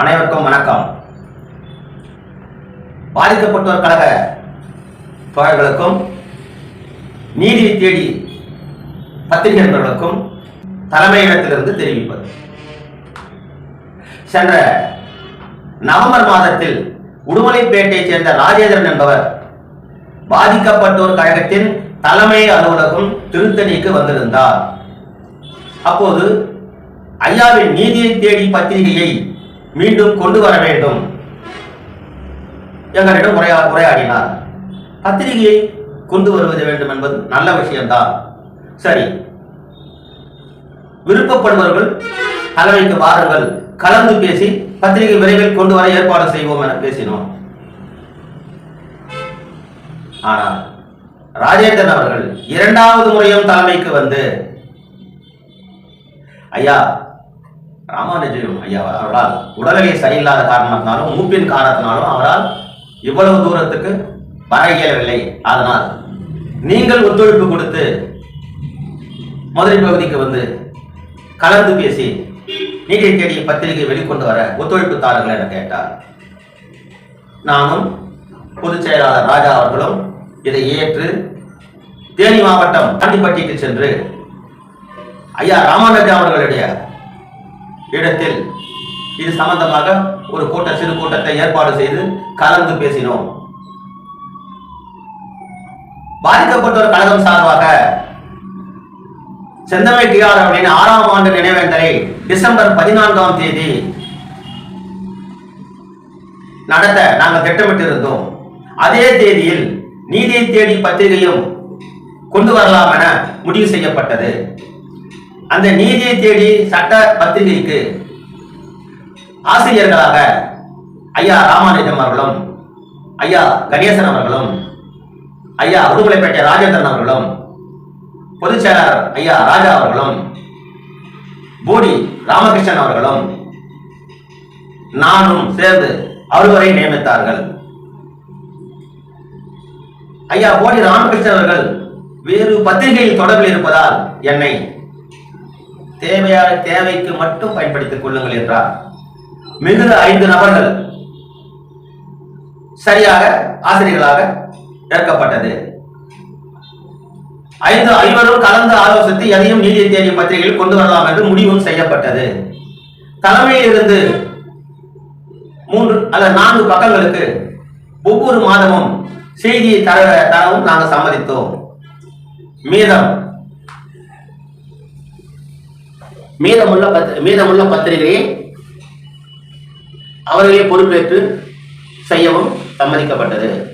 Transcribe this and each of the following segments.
அனைவருக்கும் வணக்கம். பாதிக்கப்பட்டோர் கழக தோழர்களுக்கும் நீதி தேடி பத்திரிகை நண்பர்களுக்கும் தலைமையிடத்திலிருந்து தெரிவிப்பது. சென்ற நவம்பர் மாதத்தில் உடுமலைப்பேட்டையைச் சேர்ந்த ராஜேந்திரன் என்பவர் பாதிக்கப்பட்டோர் கழகத்தின் தலைமை அலுவலகம் திருத்தணிக்கு வந்திருந்தார். அப்போது ஐயாவின் நீதியை தேடி பத்திரிகையை மீண்டும் கொண்டு வர வேண்டும். எங்களிடம் உரையா உரையாடினார். பத்திரிகையை கொண்டு வருவது வேண்டும் என்பது நல்ல விஷயம்தான். சரி. விருப்பப்படுபவர்கள் தலைமைக்கு வாருங்கள் கலந்து பேசி பத்திரிகை விரைவில் கொண்டு வர ஏற்பாடு செய்வோம் என பேசினோம். ஆனால் ராஜேந்திரன் அவர்கள் இரண்டாவது முறையும் தலைமைக்கு வந்து ஐயா ராமானுஜம் ஐயா அவரால் உடல்நிலை சரியில்லாத காரணத்தினாலும் மூப்பின் காரணத்தினாலும் அவரால் இவ்வளவு தூரத்துக்கு வர இயலவில்லை. அதனால் நீங்கள் ஒத்துழைப்பு கொடுத்து மதுரை பகுதிக்கு வந்து கலந்து பேசி நீட்டை தேடிய பத்திரிகை வெளிக்கொண்டு வர ஒத்துழைப்பு தாருங்கள் என கேட்டார். நானும் பொதுச் செயலாளர் ராஜா அவர்களும் இதை ஏற்று தேனி மாவட்டம் ஆண்டிப்பட்டிக்கு சென்று ஐயா ராமானுஜா அவர்களுடைய இடத்தில் இது சம்பந்தமாக ஒரு கூட்ட சிறு கூட்டத்தை ஏற்பாடு செய்து கலந்து பேசினோம். பாதிக்கப்பட்டோர் கழகம் சார்பாக செந்தமை டிஆர் அவர்களின் ஆறாம் ஆண்டு நினைவேந்தலை டிசம்பர் பதினான்காம் தேதி நடத்த நாங்கள் திட்டமிட்டிருந்தோம். அதே தேதியில் நீதியை தேடி பத்திரிகையும் கொண்டு வரலாம் என முடிவு செய்யப்பட்டது. அந்த நீதியை தேடி சட்ட பத்திரிகைக்கு ஆசிரியர்களாக ஐயா ராமானுஜம் அவர்களும் ஐயா கணேசன் அவர்களும் ஐயா உடுமலைப்பேட்டை ராஜேந்திரன் அவர்களும் பொதுச் செயலாளர் ஐயா ராஜா அவர்களும் போடி ராமகிருஷ்ணன் அவர்களும் நானும் சேர்ந்து அவர்களை நியமித்தார்கள். ஐயா போடி ராமகிருஷ்ணன் அவர்கள் வேறு பத்திரிகையில் தொடர்பில் இருப்பதால் என்னை தேவையான தேவைக்கு மட்டும் பயன்படுத்திக் கொள்ளுங்கள் என்றார். மிகுந்த ஐந்து நபர்கள் சரியாக ஆசிரியர்களாக ஏற்கப்பட்டது ஐந்து ஐவரும் கலந்து ஆலோசித்து எதையும் நீதி தேடிய பத்திரிகையில் கொண்டு வரலாம் என்று முடிவும் செய்யப்பட்டது. தலைமையில் இருந்து மூன்று அல்ல நான்கு பக்கங்களுக்கு ஒவ்வொரு மாதமும் செய்தியை தர தரவும் நாங்கள் சம்மதித்தோம். மீதம் மீதமுள்ள பத் மீதமுள்ள பத்திரிகையை அவர்களே பொறுப்பேற்று செய்யவும் சம்மதிக்கப்பட்டது.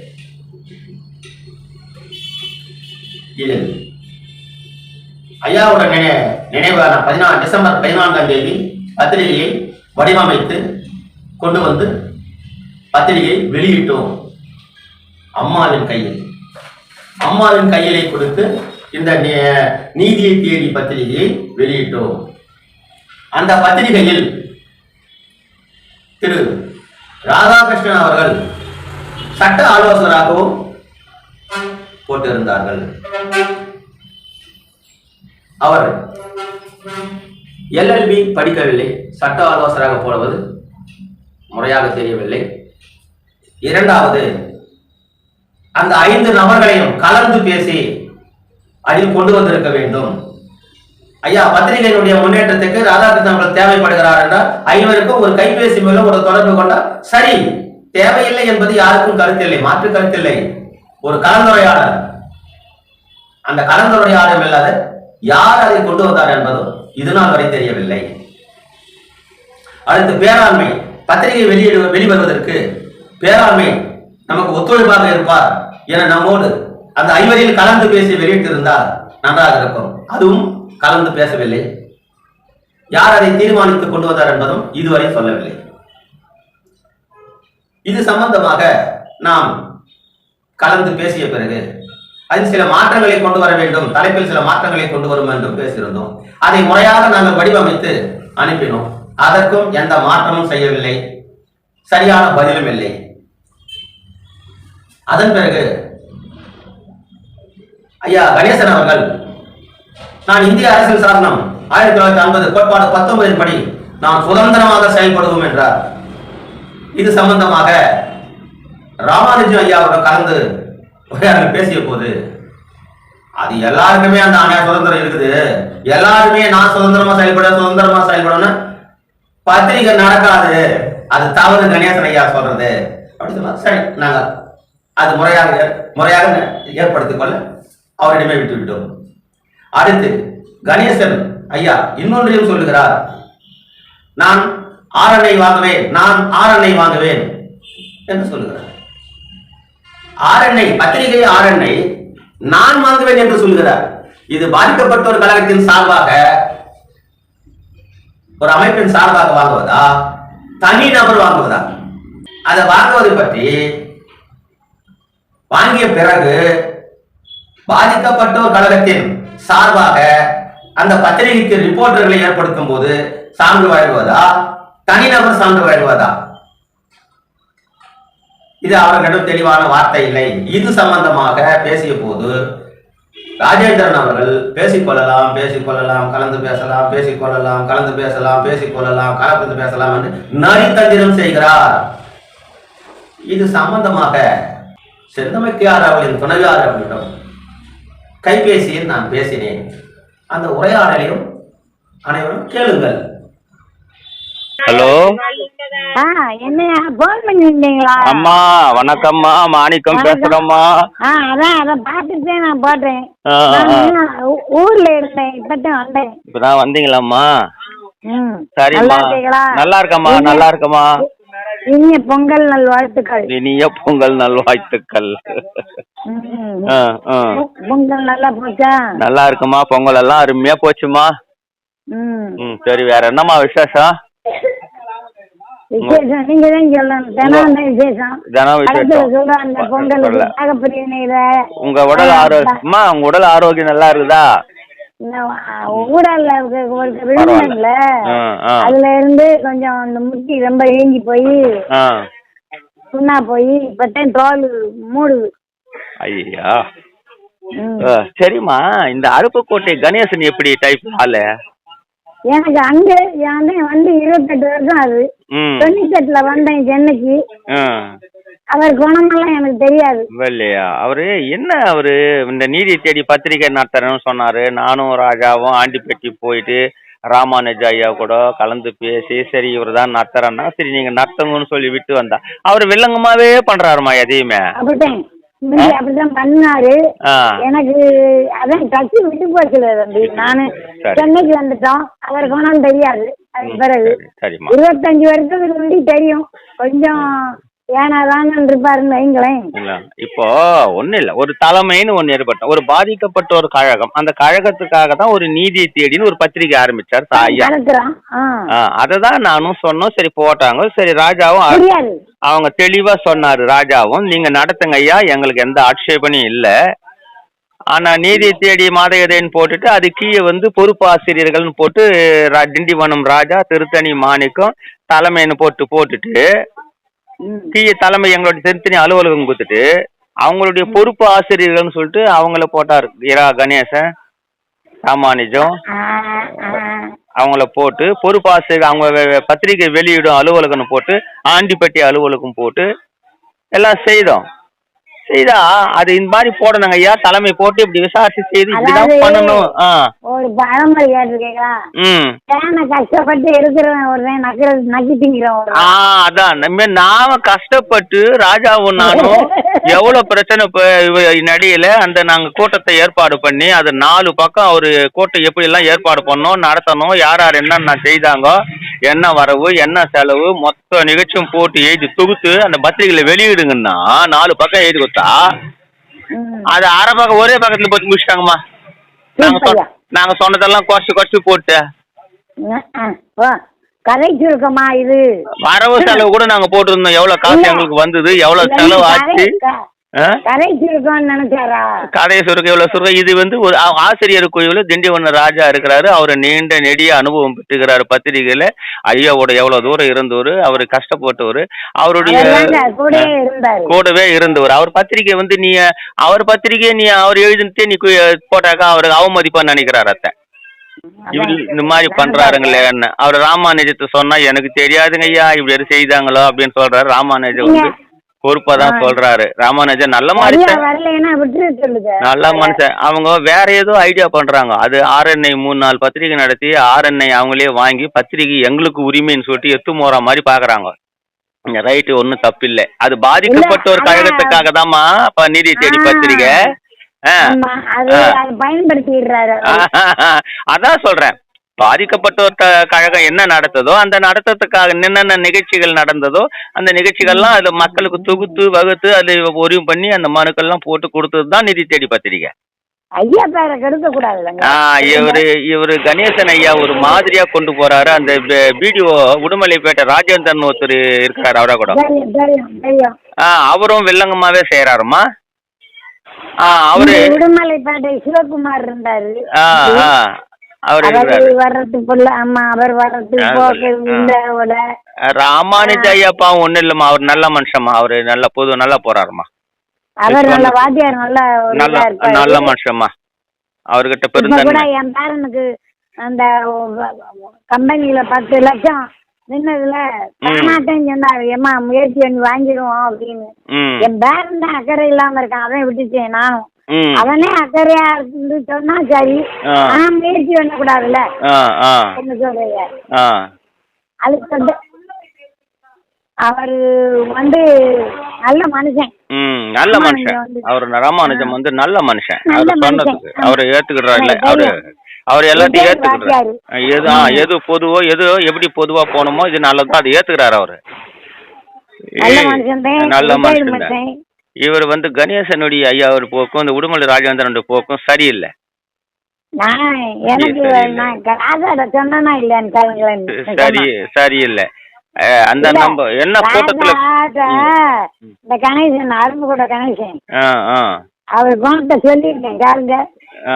இது. ஐயாவோட நினை நினைவான பதினாலு டிசம்பர் பதினான்காம் தேதி பத்திரிகையை வடிவமைத்து கொண்டு வந்து பத்திரிகையை வெளியிட்டோம். அம்மாவின் கையில். அம்மாவின் கையிலே கொடுத்து இந்த நீதியை தேடி பத்திரிகையை வெளியிட்டோம். அந்த பத்திரிகையில் திரு ராதாகிருஷ்ணன் அவர்கள் சட்ட ஆலோசகராகவும் போட்டிருந்தார்கள். அவர் எல்எல்பி படிக்கவில்லை சட்ட ஆலோசகராக போடுவது முறையாக தெரியவில்லை. இரண்டாவது அந்த ஐந்து நபர்களையும் கலந்து பேசி அதில் கொண்டு வந்திருக்க வேண்டும். ஐயா பத்திரிகையினுடைய முன்னேற்றத்துக்கு ராதாகிருஷ்ணன் அவர்கள் தேவைப்படுகிறார் என்றால் ஐவருக்கும் ஒரு கைபேசி மூலம் ஒரு தொடர்பு கொண்டால் சரி தேவையில்லை என்பது யாருக்கும் கருத்தில்லை மாற்று கருத்தில்லை. ஒரு கலந்துரையாடல். அந்த கலந்துரையாடல் இல்லாத யார் அதை கொண்டு வந்தார் என்பதும் இதுநாள் வரை தெரியவில்லை. அடுத்து பேராண்மை. பத்திரிகை வெளியிடு வெளிவருவதற்கு பேராண்மை நமக்கு ஒத்துழைப்பாக இருப்பார் என நம்மோடு அந்த ஐவரில் கலந்து பேசி வெளியிட்டிருந்தால் நன்றாக இருக்கும். அதுவும் கலந்து பேசவில்லை. யார் அதை தீர்மானித்து கொண்டு வந்தார் என்பதும் இதுவரை சொல்லவில்லை. இது சம்பந்தமாக நாம் கலந்து பேசிய பிறகு அதில் சில மாற்றங்களை கொண்டு வர வேண்டும் தலைப்பில் சில மாற்றங்களை கொண்டு வரும் என்றும் பேசியிருந்தோம். அதை முறையாக நாங்கள் வடிவமைத்து அனுப்பினோம். அதற்கும் எந்த மாற்றமும் செய்யவில்லை. சரியான பதிலும் இல்லை. அதன் பிறகு ஐயா கணேசன் அவர்கள் நான் இந்திய அரசியல் சாசனம் ஆயிரத்தி தொள்ளாயிரத்தி ஐம்பது கோட்பாடு பத்தொன்பதின் படி நாம் சுதந்திரமாக செயல்படுவோம் என்றார். இது சம்பந்தமாக ராமானுஜம் ஐயாவோட கலந்து உரையாடல் பேசிய போது அது எல்லாருக்குமே அந்த ஆணையா சுதந்திரம் இருக்குது. எல்லாருமே நான் சுதந்திரமா செயல்பட சுதந்திரமா செயல்படணும் பத்திரிகை நடக்காது. அது தவறு கணேசன் ஐயா சொல்றது. அப்படின்னு சொன்னா சரி நாங்கள் அது முறையாக முறையாக ஏற்படுத்திக் கொள்ள அவரிடமே விட்டு விட்டோம் அடுத்து கணேசன் ஐயா இன்னொன்றையும் சொல்லுகிறார். நான் ஆரணை வாங்குவேன் நான் ஆரணை வாங்குவேன் என்று சொல்லுகிறார். ஆரணை பத்திரிகை ஆரணை நான் வாங்குவேன் என்று சொல்கிறார் இது பாதிக்கப்பட்டோர் கழகத்தின் சார்பாக ஒரு அமைப்பின் சார்பாக வாங்குவதா? தனி நபர் வாங்குவதா? அதை வாங்குவது பற்றி வாங்கிய பிறகு பாதிக்கப்பட்டோர் கழகத்தின் சார்பாக அந்த பத்திரிகைக்கு ரிப்போர்ட்டர்களை ஏற்படுத்தும் போது சான்று வழங்குவதா? தனிநபர் சான்று வழங்குவதா? இது அவர்களிடம் தெளிவான வார்த்தை இல்லை. இது சம்பந்தமாக பேசிய போது ராஜேந்திரன் அவர்கள் பேசிக்கொள்ளலாம் பேசிக்கொள்ளலாம் கலந்து பேசலாம் பேசிக்கொள்ளலாம் கலந்து பேசலாம் பேசிக்கொள்ளலாம் கலந்து பேசலாம் என்று நரித்தந்திரம் செய்கிறார். இது சம்பந்தமாக செந்தமைக்கையார் அவர்களின் துணைவியார் அவர்களிடம் கைபேசியில் நான் பேசினேன். அந்த உரையாடலையும் அனைவரும் கேளுங்கள். ஹலோ? அம்மா வணக்கம்மா. மாணிக்கம். பேசுறேம்மா. அதான் அதை பார்த்துட்டு நான் ஊ- ஊர்ல இருந்தேன். இப்பதான் வந்தேன். இப்பதான் வந்தீங்களாம்மா? ம். சரிம்மா. நல்லா இருக்கம்மா இனிய- நல்லா இருக்கம்மா. இனிய பொங்கல் நல் வாழ்த்துக்கள் இனிய பொங்கல் நல்வாழ்த்துக்கள். பொங்கல் நல்லா போச்சா? நல்லா இருக்குமா? பொங்கல் எல்லாம் அருமையா போச்சுமா? ம். சரி வேற என்னம்மா விசேஷம்? விசேஷம் நீங்க தான் சொல்லணும். தினம் விசேஷம்? தினம் விசேஷம். பொங்கல் உங்க உடல் ஆரோக்கியமா? உங்க உடல் ஆரோக்கியம் நல்லா இருக்குதா? ஆ, ஆ. அதுல இருந்து கொஞ்சம் அந்த முட்டி ரொம்ப ஏங்கி போய் ஆ. புண்ணா போய் இப்பதான் தோல் மூடுது. ஐயா. சரிம்மா இந்த அருப்புக்கோட்டை கணேசன் எப்படி டைப் ஆளு? எனக்கு அங்க வந்து இருபத்தெட்டு வருஷம் ம். தொண்ணூத்தெட்டுல வந்தேன் சென்னைக்கு. அவர் குணமெல்லாம் எனக்கு தெரியாது. இல்லையா? அவரு என்ன அவரு? இந்த நீதி தேடி பத்திரிக்கை நடத்துறேன்னு சொன்னாரு. நானும் ராஜாவும் ஆண்டிப்பட்டி போயிட்டு ராமானுஜ ஐயா கூட கலந்து பேசி சரி இவர் தான் நடத்துறேன்னா சரி நீங்க நடத்துங்கன்னு சொல்லி விட்டு வந்தா. அவர் வில்லங்கமாவே பண்றாருமா எதையுமே? முந்தி அப்படித்தான் பண்ணாரு. எனக்கு அதான் கட்சி விட்டு போச்சுல தம்பி. நானு. சென்னைக்கு வந்துட்டோம். அவர் குணம் தெரியாது. அதுக்கு பிறகு இருபத்தஞ்சு வருஷத்துக்கு முன்னாடி தெரியும். கொஞ்சம் ஏனாதான்னு இருப்பாருன்னு வைங்களேன். இல்ல இப்போ ஒண்ணு இல்ல ஒரு தலைமைன்னு ஒண்ணு ஏற்பட்ட ஒரு பாதிக்கப்பட்ட ஒரு கழகம் அந்த கழகத்துக்காக தான் ஒரு நீதியை தேடின்னு ஒரு பத்திரிக்கை ஆரம்பிச்சார் சா- ஐயா நடத்துறான் ஆ அதை தான் நானும் சொன்னோம் சரி போட்டாங்க சரி ராஜாவும் அவங்க தெளிவா சொன்னாரு ராஜாவும் நீங்க நடத்துங்க ஐயா எங்களுக்கு எந்த ஆட்சேபனையும் இல்ல. ஆனா நீதி தேடி மாதகதைன்னு போட்டுட்டு அது கீழே வந்து பொறுப்பு ஆசிரியர்கள்னு போட்டு திண்டிவனம் ராஜா திருத்தணி மாணிக்கம் தலைமைன்னு போட்டு போட்டுட்டு கீழே தலைமை எங்களோட திருத்தணி அலுவலகம் கொடுத்துட்டு அவங்களுடைய பொறுப்பு ஆசிரியர்கள்னு சொல்லிட்டு அவங்கள போட்டார். இரா கணேசன் ராமானுஜம். அவங்கள போட்டு பொறுப்பு ஆசிரியர் அவங்க பத்திரிகை வெளியிடும் அலுவலகம்னு போட்டு ஆண்டிப்பட்டி அலுவலகம் போட்டு எல்லாம் செய்தோம். செய்தா? அது இந்த மாதிரி போடணுங்க ஐயா. தலைமை போட்டு இப்படி விசாரிச்சு செய்து இப்படிதான் பண்ணணும். ஒரு பழமொழி கேட்டிருக்கீங்களா ம். கஷ்டப்பட்டு எடுக்கிறவன் ஒருவன் நக்கிறது நக்கி திங்கிறவன் ஆ அதான். நம்ம நாம கஷ்டப்பட்டு ராஜாவும் நானும் எவ்வளவு பிரச்சனை நடிகையில அந்த நாங்க கூட்டத்தை ஏற்பாடு பண்ணி அது நாலு பக்கம் அவரு கூட்டம் எப்படி எல்லாம் ஏற்பாடு பண்ணோம் நடத்தணும் யார் யார் என்னென்ன செய்தாங்க என்ன வரவு என்ன செலவு மொத்த நிகழ்ச்சியும் போட்டு எழுதி தொகுத்து அந்த பத்திரிகையில வெளியிடுங்கன்னா நாலு பக்கம் எழுதி கொடுத்தா. அது அரை பக்கம் ஒரே பக்கத்துல போட்டு முடிச்சிட்டாங்கம்மா நாங்க. நாங்க சொன்னதெல்லாம் குறைச்சு குறைச்சு போட்டு இது வரவு செலவு கூட நாங்க போட்டிருந்தோம் எவ்வளவு காசு. எங்களுக்கு வந்தது எவ்வளவு செலவு ஆச்சு? கதை சுருக்க இவ்வளவு சுருக்க இது வந்து ஒரு ஆசிரியர் கோயிலில் திண்டிவன ராஜா இருக்கிறாரு. அவர் நீண்ட நெடிய அனுபவம் பெற்றுக்கிறாரு பத்திரிகையில. ஐயாவோட எவ்வளவு தூரம் இருந்தவர் அவர் கஷ்டப்பட்டவர் அவருடைய கூடவே இருந்தவர். அவர் பத்திரிகை வந்து நீ அவர் பத்திரிகையை நீ அவர் எழுதினதே நீ போட்டாக்கா அவருக்கு அவமதிப்பான்னு நினைக்கிறாரு அத்தை. இப்படி இந்த மாதிரி பண்றாருங்களே என்ன அவர் ராமானுஜத்தை சொன்னா எனக்கு தெரியாதுங்க ஐயா இப்படி செய்தாங்களோ அப்படின்னு சொல்றாரு. ராமானுஜம் வந்து பொறுப்பா தான் சொல்றாரு. ராமானுஜன் நல்ல மனுஷன். நல்ல மனுஷன். அவங்க வேற ஏதோ ஐடியா பண்றாங்க. அது ஆர்என்ஐ மூணு நாள் பத்திரிகை நடத்தி ஆர்என்ஐ அவங்களே வாங்கி பத்திரிகை எங்களுக்கு உரிமைன்னு சொல்லிட்டு எத்து மோற மாதிரி பாக்குறாங்க. ரைட்டு ஒன்றும் தப்பு இல்லை அது பாதிக்கப்பட்ட ஒரு கழகத்துக்காக தாம்மா அப்ப நீதி தேடி. பத்திரிகை. அதான் சொல்றேன். பாதிக்கப்பட்டோர் க- கழகம் என்ன நடத்ததோ அந்த நடத்தத்துக்காக என்னென்ன நிகழ்ச்சிகள் நடந்ததோ அந்த நிகழ்ச்சிகள்லாம் அது மக்களுக்கு தொகுத்து வகுத்து அது உரிவு பண்ணி அந்த மனுக்கள்லாம் போட்டு கொடுத்தது தான் நிதி தேடி பத்திரிக்கை ஐயா பேரை கெடுக்க ஆ இவரு இவரு கணேசன் ஐயா ஒரு மாதிரியா கொண்டு போறாரு. அந்த வீடியோ உடுமலைப்பேட்டை ராஜேந்திரன் ஒருத்தர் இருக்காரு அவரா கூட. அவரும் வில்லங்கமாவே செய்யறாருமா அவரு உடுமலைப்பேட்டை சிவகுமார் இருந்தாரு. அவர் வர்றதுக்குள்ள ஆமா அவர் வர்றதுக்கு போக ராமானுஜ ஐயப்பா ஒண்ணும் இல்லம்மா. அவர் நல்ல மனுஷம்மா. அவரு நல்ல பொது நல்லா போறாருமா அவர் நல்ல வாத்தியார் நல்ல நல்ல. நல்ல மனுஷம்மா. அவர்கிட்ட பெருந்தன்மை. என் பேரனுக்கு அந்த கம்பெனில பத்து லட்சம் நின்னதுல தரமாட்டேன்னு சொன்னாரு. ஏமா முயற்சி பண்ணி வாங்கிடுவோம் அப்படின்னு. என் பேரன் தான் அக்கறை இல்லாம இருக்கான். அவன் விட்டுட்டேன் நானும். அவனே அக்கறையா இருந்து சொன்னா சரி. ஆனா முயற்சி பண்ணக்கூடாதுல்ல? ஆ ஆ. என்ன சொல்றீங்க? அதுக்கு வந்து அவரு வந்து நல்ல மனுஷன். நல்ல மனுஷன். அவர் ராமானுஜம் வந்து நல்ல மனுஷன். நல்ல அவர் சொன்னதுக்கு மனுஷன். அவர் ஏத்துக்கிறாரு இல்ல அவரு. அவர் எல்லாத்தையும் ஏத்துக்கிறாரு வாத்தியாரு. எது எது பொதுவோ எது எப்படி பொதுவா போகணுமோ இது நல்லதோ அதை ஏத்துக்கிறாரு அவரு. நல்ல ஏய், மனுஷன் இவர் வந்து கணேசனுடைய ஐயா ஒரு போக்கும் இந்த உடுமலை ராஜேந்திரனுடைய போக்கும் சரியில்லை. சரி சரியில்லை. அந்த நம்ம என்ன கூட்டத்துல இந்த கணேசன் அரும்பு கூட கணேசன். ஆ ஆ.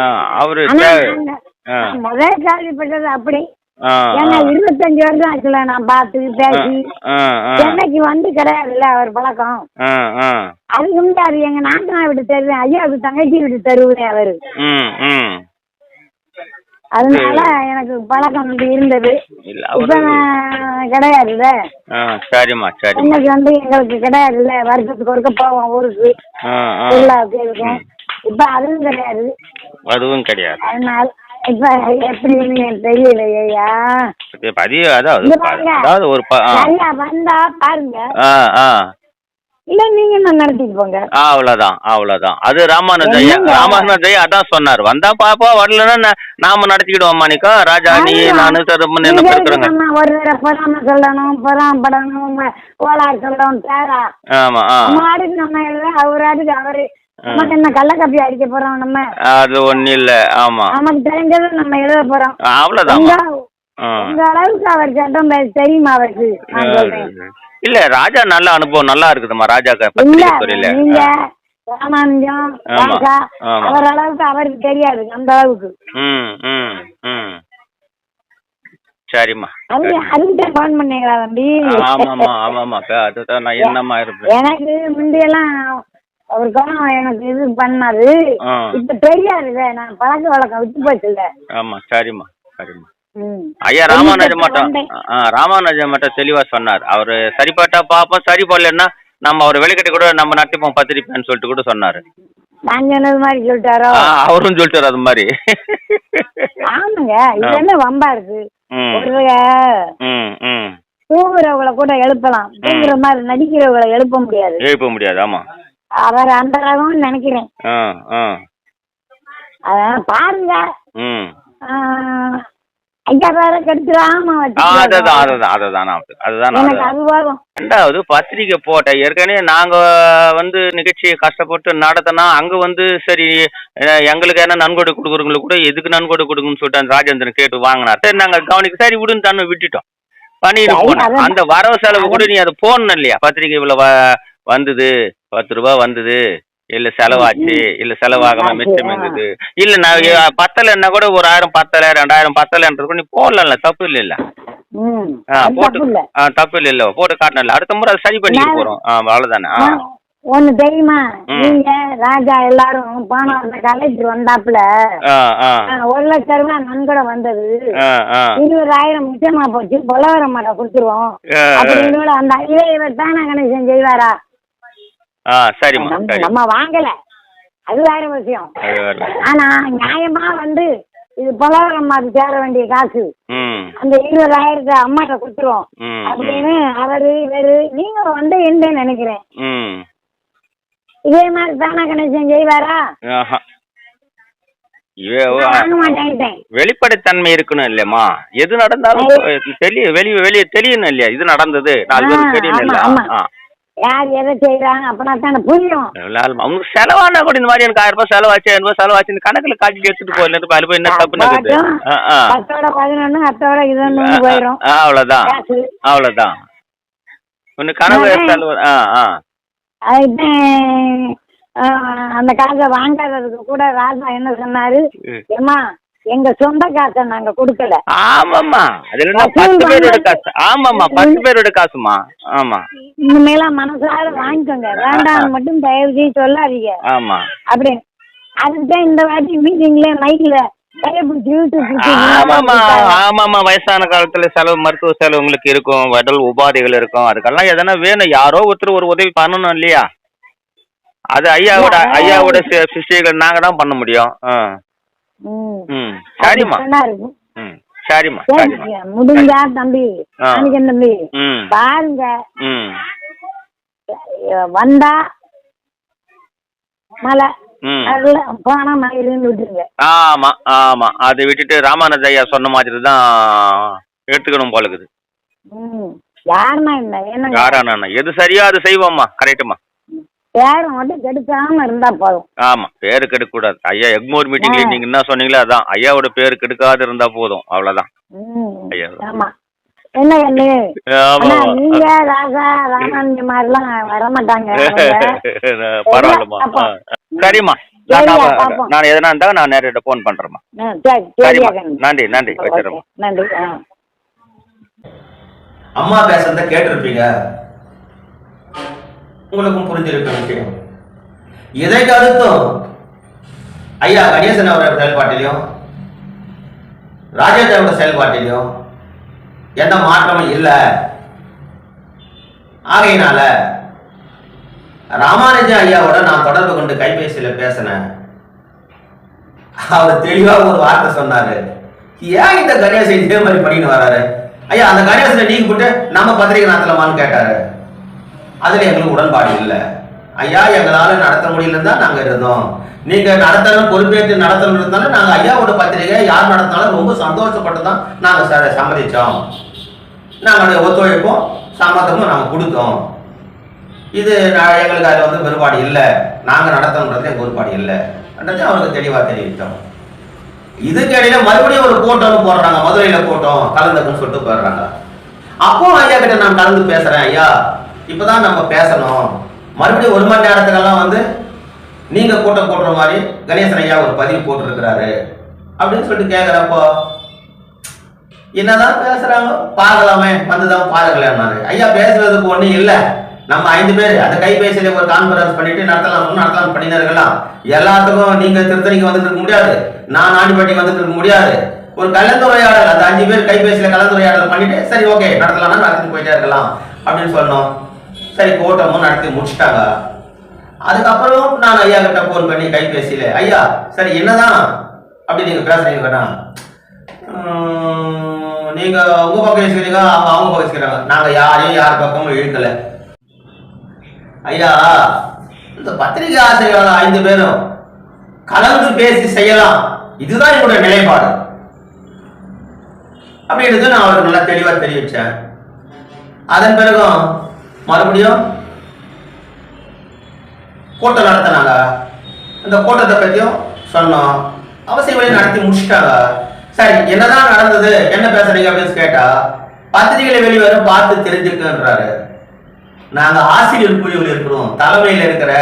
அவர் சொல்லியிருக்கேன் முதல் கேள்விப்பட்டது அப்படி. ஏன்னா இருபத்தஞ்சு வருஷம் ஆச்சுல நான் பார்த்து பேசி. சென்னைக்கு வந்து கிடையாதுல்ல அவர் பழக்கம். அதுக்கு முன்னாடி எங்க நாத்தனா விட்டு தருவேன் ஐயாவுக்கு தங்கச்சி விட்டு தருவேன் அவரு. அதனால எனக்கு பழக்கம் இருந்தது. இப்ப கிடையாதுல்ல. சரிம்மா சரிம்மா. இன்னைக்கு வந்து எங்களுக்கு கிடையாதுல்ல வருஷத்துக்கு ஒருக்க போவோம் ஊருக்கு. திருவிழாவுக்கு இருக்கும் இப்ப அதுவும் கிடையாது. அதுவும் கிடையாது. அதனால இப்ப எப்படின்னு எனக்கு தெரியலையா இப்ப பதிவு அதாவது இங்க பாருங்க. அதாவது ஒரு ப- ஆ, சரியா வந்தா பாருங்க. ஆ, ஆ. இல்ல நீங்க என்ன நடத்திட்டு போங்க? ஆ, அவ்வளவுதான் அவ்வளவுதான். அது ராமானுஜ? ராமானுஜ அதான் சொன்னார். வந்தா பாப்பா வரலன்னா நாம நடத்திக்கிடுவோம் மாணிக்கா. ராஜா நீ. நானு என்ன ஒரு தடவை பொறாம சொல்லணும் பொறாமப்படணும் கோளாறு சொல்லணும் தேரா ஆமா ஆ. நம்ம அவரு நமக்கு என்ன கள்ளக்கப்பி அடிக்க போறோம் நம்ம? அது ஒண்ணு இல்ல ஆமா. நமக்கு தெரிஞ்சதை நம்ம எழுத போறோம். அவ்வளவுதான். உங்க அளவுக்கு அவர் சட்டம் தெரியுமா அவருக்கு? இல்ல ராஜா நல்ல அனுபவம் நல்லா இருக்குதுமா ராஜா துறையில. நீங்க ராமானுஜம் ஆமா, ஆமா. அவர் அளவுக்கு அவருக்கு தெரியாது அந்த அளவுக்கு. சரிம்மா. அது அதுக்கிட்ட போன் பண்ணீங்களா தம்பி? ஆமாம்மா அக்கா, அதுதான் நான் என்னம்மா இருப்பேன். எனக்கு முந்தியெல்லாம் ஒரு குணம் எனக்கு இது பண்ணாரு. ஆ. இப்ப தெரியாதுல்ல நான் பழக்க வழக்கம் விட்டு போச்சுல்ல. ஆமா சரிம்மா சரிம்மா. ம். ஐயா ராமானுஜம் மட்டும். ஆ ராமானுஜம் மட்டும் தெளிவா சொன்னார். அவரு சரிப்பட்டா பாப்போம் சரி போடலன்னா நம்ம அவர் வெளிக்கட்டி கூட நம்ம நடத்திப்போம் பத்திரிப்பேன்னு சொல்லிட்டு கூட சொன்னாரு. நான் சொன்னது மாதிரி சொல்லிட்டாரோ? ஆ, அவரும் சொல்லிட்டாரு அது மாதிரி. ஆமாங்க இது என்ன வம்பா இருக்கு? ம். ஒரு ம் ம். தூங்குறவங்கள கூட எழுப்பலாம். தூங்குற மாதிரி நடிக்கிறவங்கள எழுப்ப முடியாது. எழுப்ப முடியாது ஆமா. அவர் அந்த ரகம்னு நினைக்கிறேன் அதான் பாருங்க. ரெண்டாவது பத்திரிக்கை போட்ட ஏற்கனவே நாங்க வந்து நிகழ்ச்சியை கஷ்டப்பட்டு நடத்தினா அங்க வந்து சரி எங்களுக்கு என்ன நன்கொடை கொடுக்குறவங்களுக்கு கூட எதுக்கு நன்கொடை கொடுக்குன்னு சொல்லிட்டு ராஜேந்திரன் கேட்டு வாங்கினார். சரி நாங்க கவனிக்க சரி விடுன்னு தானே விட்டுட்டோம். பண்ணிட்டு போனோம். அந்த வரவு செலவு கூட நீ அதை போடணும் இல்லையா? பத்திரிக்கை இவ்வளவு வ- வந்தது பத்து ரூபா வந்தது இல்ல செலவாச்சு இல்ல செலவாகாம மிச்சம். இருந்தது. இல்ல நான் பத்தலைன்னா கூட ஒரு ஆயிரம் பத்தலை ரெண்டாயிரம் பத்தலைன்றது நீ போடலாம்ல தப்பு இல்ல அது போட்டு தப்பு இல்ல. இல்ல இல்ல போட்டு காட்டணும் அடுத்த முறை அதை சரி நான்- போறோம். அவ்வளவுதானே. ஒண்ணு தெரியுமா. நீங்க ராஜா எல்லாரும் போன அந்த கலெக்டர் வந்தாப்புல ஒரு லட்சம் ரூபாய் நன்கொடை வந்தது. இருபதாயிரம் மிச்சமா போச்சு பொலவர மாட்டை கொடுத்துருவோம். அப்படின்னு அந்த இவர் தானே கணேசன் செய்வாரா? ஆ சரிம்மா நம்ம- சரி. நம்ம வாங்கல. அது வேற விஷயம். அது வரல. ஆனா நியாயமா வந்து இது பொலவரம்மாக்கு சேர வேண்டிய காசு. அந்த இருபதாயிரத்தை அம்மாட்ட கொடுத்துருவோம். ம், ம். அப்படின்னு அவரு இவரு நீங்க வந்து என்ன நினைக்கிறேன். இதே மாதிரி தானே கணேசன் செய்வாரா? வெளிப்படைத்தன்மை இருக்கணும் இல்லையம்மா எது நடந்தாலும் வெளிய வெளியே தெரியணும் இல்லையா? இது நடந்தது. நாலு பேருக்கு தெரியணும் இல்லையா? யார் எதை செய்யறாங்க அப்படின்னா தானே புரியும். உங்களுக்கு செலவானா கூட இந்த மாதிரி எனக்கு ஆயிரம் ரூபாய் செலவாச்சு ஐநூறு ரூபாய் செலவாச்சு கணக்குல காட்டிட்டு எடுத்துட்டு போயிருந்து அதுல போய் என்ன தப்பு நடக்குது. பத்தோட பதினொன்னு போயிடும் ஆ, அவ்வளவுதான். அவ்வளவுதான். ஒன்னு ஆ. செலவு ஆ அந்த காசை வாங்காததுக்கு கூட ராஜா என்ன சொன்னாரு. ஏமா எங்க சொந்த காசை நாங்க கொடுக்கல. ஆமாம்மா. அதுல என்ன பத்து பேரோட. காசு. ஆமாம்மா பத்து பேரோட காசுமா ஆமா. இனிமேலாம் மனசார வாங்கிக்கோங்க. வேண்டாம் மட்டும் தயவு செய்து சொல்லாதீங்க. ஆமா. அப்படின்னு. அதுக்கு தான் இந்த வாட்டி மீட்டிங்ல மைக்ல ஆமாம்மா வயசான காலத்துல செலவு மருத்துவ செலவு உங்களுக்கு இருக்கும் உடல் உபாதைகள் இருக்கும். அதுக்கெல்லாம் எதனா வேணும். யாரோ ஒருத்தர் ஒரு உதவி பண்ணணும் இல்லையா? அது ஐயாவோட ஐயாவோட சிஷ்யர்கள் நாங்க தான் பண்ண முடியும். சரிம்மா சரிம்மா சரி, சரிம்மா முடிஞ்சா தம்பி. மாணிக்கம் தம்பி? பாருங்க. வந்தா மழை. ம். அதுல போனா மழையிலுன்னு விட்டுருங்க. ஆமா ஆமா. அதை விட்டுட்டு ராமானந்த ஐயா சொன்ன மாதிரி தான் எடுத்துக்கணும் போல இருக்குது. யாருன்னா என்ன? யாரானா எது சரியா அது செய்வோம்மா. கரெக்டுமா பேரை மட்டும் கெடுக்காம இருந்தா போதும். ஆமா பேரு கெடுக்க கூடாது ஐயா எக்மோர் மீட்டிங்ல. நீங்க என்ன சொன்னீங்களோ அதான். ஐயாவோட பேரு கெடுக்காது இருந்தா போதும். அவ்வளவுதான். ஐயா. ஆமா. என்ன கண்ணு வரமாட்டாங்க. பரவாயில்லம்மா. சரிம்மா. நான் எதனா இருந்தா நான் நேரிட்ட ஃபோன் பண்றேம்மா. நன்றி நன்றி ஆ. அம்மா பேசுறத கேட்டிருப்பீங்க. உங்களுக்கும் புரிஞ்சிருக்க விஷயம். எதை அடுத்தும்? ஐயா கணேசன் அவரோட செயல்பாட்டிலையும் ராஜேந்திரோட செயல்பாட்டிலையும் எந்த மாற்றமும் இல்லை. ஆகையினால ராமானுஜன் ஐயாவோட நான் தொடர்பு கொண்டு கைபேசியில் பேசினேன். அவர் தெளிவாக ஒரு வார்த்தை சொன்னாரு. ஏன் இந்த கணேசன் இதே மாதிரி பண்ணிட்டு வர்றாரு ஐயா அந்த கணேசனை நீங்க போட்டு நம்ம பத்திரிகை நடத்தலாமான்னு கேட்டாரு. அதில் எங்களுக்கு உடன்பாடு இல்லை. ஐயா எங்களால் நடத்த முடியலன்னு தான் நாங்கள் இருந்தோம். நீங்கள் நடத்தணும் பொறுப்பேற்று நடத்தணும் இருந்தாலும் நாங்கள் ஐயாவோட பத்திரிகை யார் நடத்தினாலும் ரொம்ப சந்தோஷப்பட்டு தான் நாங்கள் ச- சம்மதித்தோம் நாங்களுடைய ஒத்துழைப்பும் சம்மதமும் நாங்கள் கொடுத்தோம். இது எங்களுக்கு அதில் வந்து வேறுபாடு இல்லை. நாங்கள் நடத்தணுன்றது எங்கள் வேறுபாடு இல்லை. என்றது அவருக்கு தெளிவாக தெரிவித்தோம். இதுக்கு இடையில மறுபடியும் ஒரு கூட்டம்னு போடுறாங்க. மதுரையில் கூட்டம் கலந்துக்குன்னு சொல்லிட்டு போடுறாங்க அப்போ ஐயா கிட்ட நான் கலந்து பேசுறேன் ஐயா. இப்போதான் நம்ம பேசணும். மறுபடியும் ஒரு மணி நேரத்துக்கெல்லாம் வந்து நீங்க கூட்டம் போடுற மாதிரி கணேசன் ஐயா ஒரு பதிவு போட்டிருக்கிறாரு. அப்படின்னு சொல்லிட்டு கேட்குறப்போ என்னதான் பேசுறாங்க பார்க்கலாமே வந்துதான் பார்க்கலாம்னாரு. ஐயா பேசுறதுக்கு ஒன்றும் இல்ல. நம்ம ஐந்து பேர் அந்த கைபேசியில ஒரு கான்பரன்ஸ் பண்ணிட்டு நடத்தலாம் நடத்தலாம் பண்ணினே இருக்கலாம் எல்லாத்துக்கும் நீங்க திருத்தணிக்கு வந்துட்டு இருக்க முடியாது. நான் ஆண்டிப்பட்டிக்கு வந்துட்டு இருக்க முடியாது. ஒரு கலந்துரையாடல் அந்த அஞ்சு பேர் கைபேசியில கலந்துரையாடல் பண்ணிட்டு சரி ஓகே நடத்தலாம்னா நடத்திட்டு போயிட்டே இருக்கலாம் அப்படின்னு சொன்னோம். சரி கூட்டமும் நடத்தி முடிச்சிட்டாங்க. அதுக்கப்புறம் நான் ஐயா கிட்ட ஃபோன் பண்ணி கைபேசியில ஐயா சரி என்னதான்? அப்படி நீங்க பேசுறீங்க கேட்டா நீங்க உங்க பக்கம் யோசிக்கிறீங்க அவங்க அவங்க பக்கம் யோசிக்கிறாங்க நாங்க யாரையும் யார் பக்கமும் இழுக்கல. ஐயா இந்த பத்திரிகை ஆசிரியர்கள் ஐந்து பேரும் கலந்து பேசி செய்யலாம். இதுதான் என்னுடைய நிலைப்பாடு. அப்படின்றது நான் அவருக்கு நல்லா தெளிவா தெரிவிச்சேன். அதன் பிறகும் மறுபடியும் கூட்டம் நடத்தினாங்க. இந்த கூட்டத்தை பற்றியும் சொன்னோம். அவசிய வழி நடத்தி முடிச்சிட்டாங்க. சரி என்னதான் நடந்தது? என்ன பேசுறீங்க அப்படின்னு கேட்டா பத்திரிகையில வெளிவரும் பார்த்து தெரிஞ்சுக்கன்றாரு. நாங்க ஆசிரியர் குழுவில் இருக்கிறோம். தலைமையில் இருக்கிற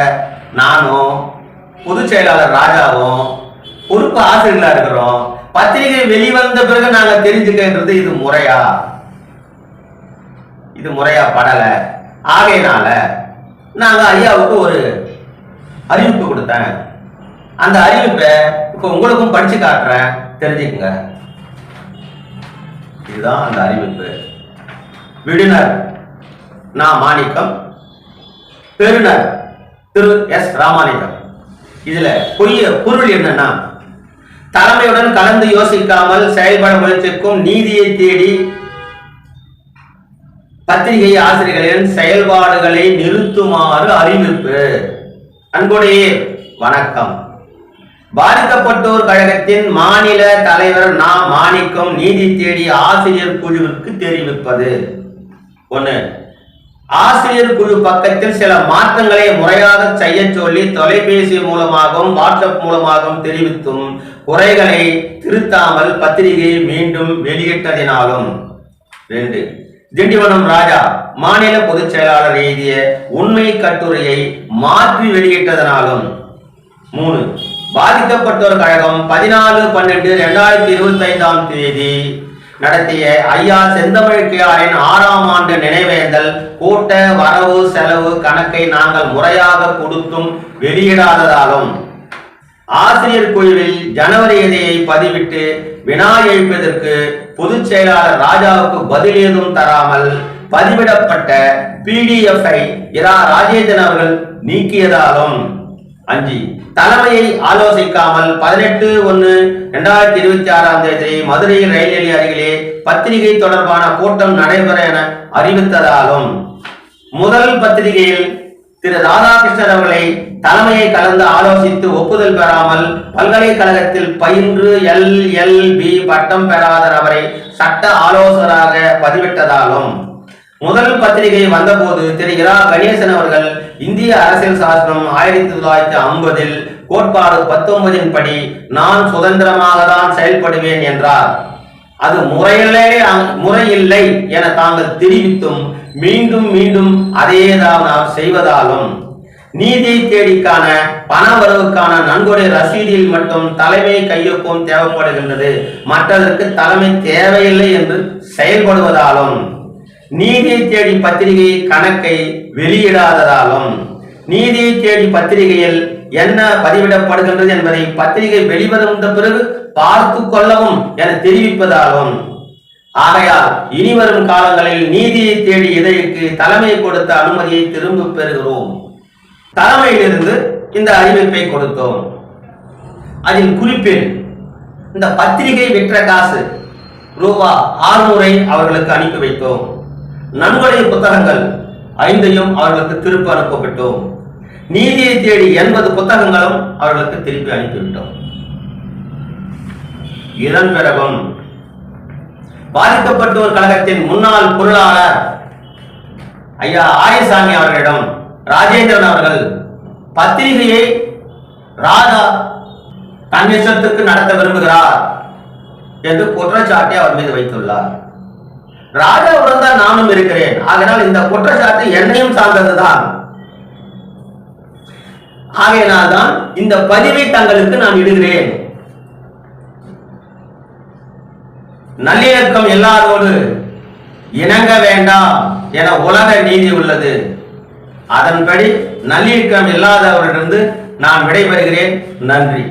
நானும் பொதுச் செயலாளர் ராஜாவும் பொறுப்பு ஆசிரியர்களா இருக்கிறோம். பத்திரிகை வெளிவந்த பிறகு நாங்க தெரிஞ்சுக்கன்றது இது முறையா? இது முறையா படலை. ஆகையினால நாங்க ஐயாவுக்கு ஒரு அறிவிப்பு கொடுத்தேன். அந்த அறிவிப்பை இப்போ உங்களுக்கும் படிச்சு காட்டுறேன். தெரிஞ்சுக்குங்க. இதுதான் அந்த அறிவிப்பு. விடுனர் நான் மாணிக்கம் பெருனர் திரு எஸ் ராமானுஜம். இதுல பொய்ய பொருள் என்னன்னா தலைமையுடன் கலந்து யோசிக்காமல் செயல்பட முயற்சிக்கும் நீதியை தேடி பத்திரிகை ஆசிரியர்களின் செயல்பாடுகளை நிறுத்துமாறு அறிவிப்பு. அன்புடைய வணக்கம். பாதிக்கப்பட்டோர் கழகத்தின் மாநில தலைவர் நா. மாணிக்கம் நீதி தேடி ஆசிரியர் குழுவிற்கு தெரிவிப்பது. ஒன்று ஆசிரியர் குழு பக்கத்தில் சில மாற்றங்களை முறையாக செய்ய சொல்லி தொலைபேசி மூலமாகவும் வாட்ஸ்அப் மூலமாகவும் தெரிவித்தும் குறைகளை திருத்தாமல் பத்திரிகை மீண்டும் வெளியிட்டதினாலும். ரெண்டு திண்டிவனம் ராஜா மாநில பொதுச் செயலாளர் எழுதிய உண்மை கட்டுரையை மாற்றி வெளியிட்டதனாலும் மூணு பாதிக்கப்பட்டோர் கழகம் பதினாலு பன்னெண்டு ரெண்டாயிரத்தி இருபத்தி ஐந்தாம் தேதி நடத்திய ஐயா செந்தமிழ்கையாரின் ஆறாம் ஆண்டு நினைவேந்தல் கூட்ட வரவு செலவு கணக்கை நாங்கள் முறையாக கொடுத்தும் வெளியிடாததாலும் ஆசிரியர் குழுவில் ஜனவரி இதையை பதிவிட்டு வினா எழுப்பதற்கு பொதுச் செயலாளர் ராஜாவுக்கு பதில் ஏதும் தராமல் பதிவிடப்பட்ட பிடிஎஃப்ஐ இரா ராஜேந்திரன் அவர்கள் நீக்கியதாலும் அஞ்சு தலைமையை ஆலோசிக்காமல் பதினெட்டு ஒன்னு இரண்டாயிரத்தி இருபத்தி ஆறாம் தேதி மதுரையில் ரயில் நிலைய அருகிலே பத்திரிகை தொடர்பான கூட்டம் நடைபெற என அறிவித்ததாலும் முதல் பத்திரிகையில் திரு ராதாகிருஷ்ணன் அவர்களை தலைமையை கலந்து ஆலோசித்து ஒப்புதல் பெறாமல் பல்கலைக்கழகத்தில் பயின்று எல் எல் பி பட்டம் பெறாத அவரை சட்ட ஆலோசகராக பதிவிட்டதாலும் முதல் பத்திரிகை வந்தபோது திரு இரா கணேசன் அவர்கள் இந்திய அரசியல் சாசனம் ஆயிரத்தி தொள்ளாயிரத்தி ஐம்பதில் கோட்பாடு பத்தொன்பதின் படி நான் சுதந்திரமாக தான் செயல்படுவேன் என்றார். அது முறையிலே முறையில்லை என தாங்கள் தெரிவித்தும் மீண்டும் மீண்டும் அதையே தான் நாம் செய்வதாலும் நீதியை தேடிக்கான பண வரவுக்கான நன்கொடை ரசீதியில் மட்டும் தலைமை கையொப்பம் தேவைப்படுகின்றது. மற்றதற்கு தலைமை தேவையில்லை என்று செயல்படுவதாலும் நீதியை தேடி பத்திரிகை கணக்கை வெளியிடாததாலும் நீதியை தேடி பத்திரிகையில் என்ன பதிவிடப்படுகின்றது என்பதை பத்திரிகை வெளிவந்த பிறகு பார்த்து கொள்ளவும் என தெரிவிப்பதாலும் ஆகையால் இனிவரும் காலங்களில் நீதியை தேடி இதயக்கு தலைமை கொடுத்த அனுமதியை திரும்ப பெறுகிறோம். தலைமையிலிருந்து இந்த அறிவிப்பை கொடுத்தோம். அதில் குறிப்பில் இந்த பத்திரிகை விற்ற காசு ரூபா ஆறுநூறை அவர்களுக்கு அனுப்பி வைத்தோம். நன்கொடை புத்தகங்கள் ஐந்தையும் அவர்களுக்கு திருப்பி அனுப்பப்பட்டோம். நீதியை தேடி எண்பது புத்தகங்களும் அவர்களுக்கு திருப்பி அனுப்பிவிட்டோம். இதன் பிறகும் பாதிக்கப்பட்டோர் கழகத்தின் முன்னாள் பொருளாளர் ஐயா ஆயசாமி அவர்களிடம் ராஜேந்திரன் அவர்கள் பத்திரிகையை ராதா தன் இஷ்டத்துக்கு நடத்த விரும்புகிறார் என்று குற்றச்சாட்டை அவர் மீது வைத்துள்ளார். ராஜாவுடன் தான் நானும் இருக்கிறேன். ஆகையால் இந்த குற்றச்சாட்டு என்னையும் சார்ந்ததுதான். ஆகையினால் தான் இந்த பதிவை தங்களுக்கு நான் இடுகிறேன். நல்லிணக்கம் இல்லாதோடு இணங்க வேண்டாம் என உலக நீதி உள்ளது. அதன்படி நல்லிணக்கம் இல்லாதவரிடமிருந்து நான் விடைபெறுகிறேன். நன்றி.